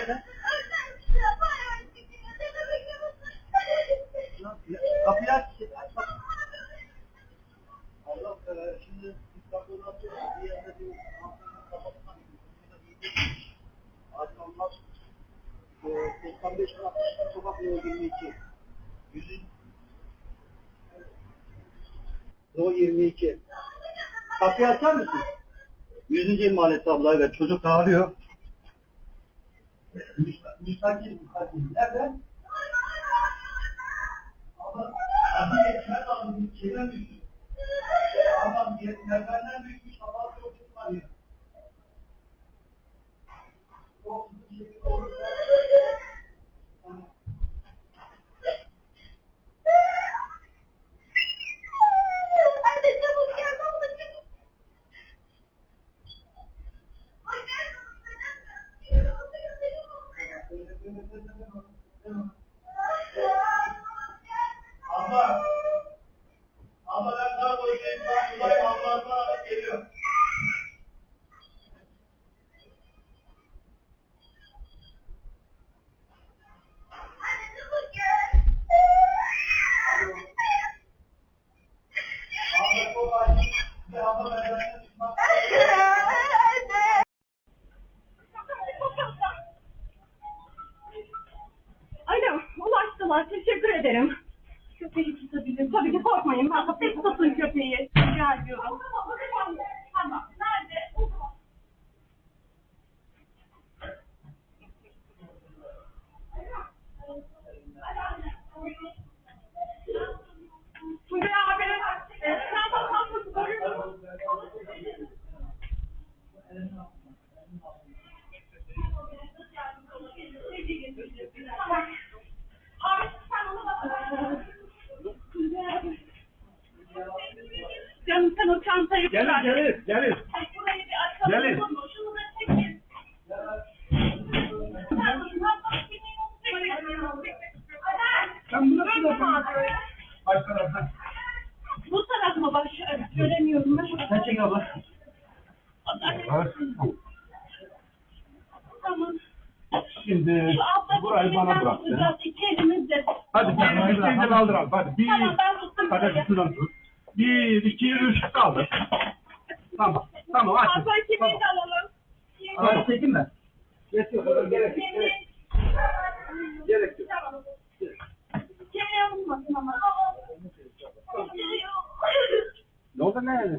nerede? Kapıyı aç. Allah e, şimdi atıyoruz. Bir yerde bir kapatmak. E, 95 60 sokak yolu 22. Yüzün No 22. Kapıyı açar mısın? 100. mahallesi abla evet çocuk ağrıyor. Müstakil. Nerede? Ama abi ekmek aldım, şeyden düştü. Adam merdivenden düşmüş, sabah çok tutmayı. Çok Abla, abla ben daha koyayım, ben buradayım, abla geliyor. Abla çok ederim. Köpeği tutabilirim. Tabii ki korkmayın. Ben kapıyı tutun köpeği. Rica ediyorum. Tamam. Nerede? Tuncay abi, e, sen bakar mısın? Görüyor musun? Tamam. Abi sen ona bak. Canım sen o çantayı Gelir bırak. gelir gelir. Ay, Burayı bir açalım. Gelin. Şunu da çekin. Sen bunu mi abi? Baş taraftan. Bu taraf mı baş? Evet, Göremiyorum ben. Sen çek abla. Tamam. Şimdi Şu abla burayı bana bırak. tutacağız. İki elimizle. Hadi bir bir şeyden kaldıralım. Hadi bir. Tamam ben tuttum. Hadi şuradan tut. Bir, iki, üç kaldır. Tamam. Tamam aç. Abla kimliği de alalım. Abla çekin mi? Gerek yok. Gerek yok. Gerek, yok. Kimliği alınmasın ama. Ne oldu ne?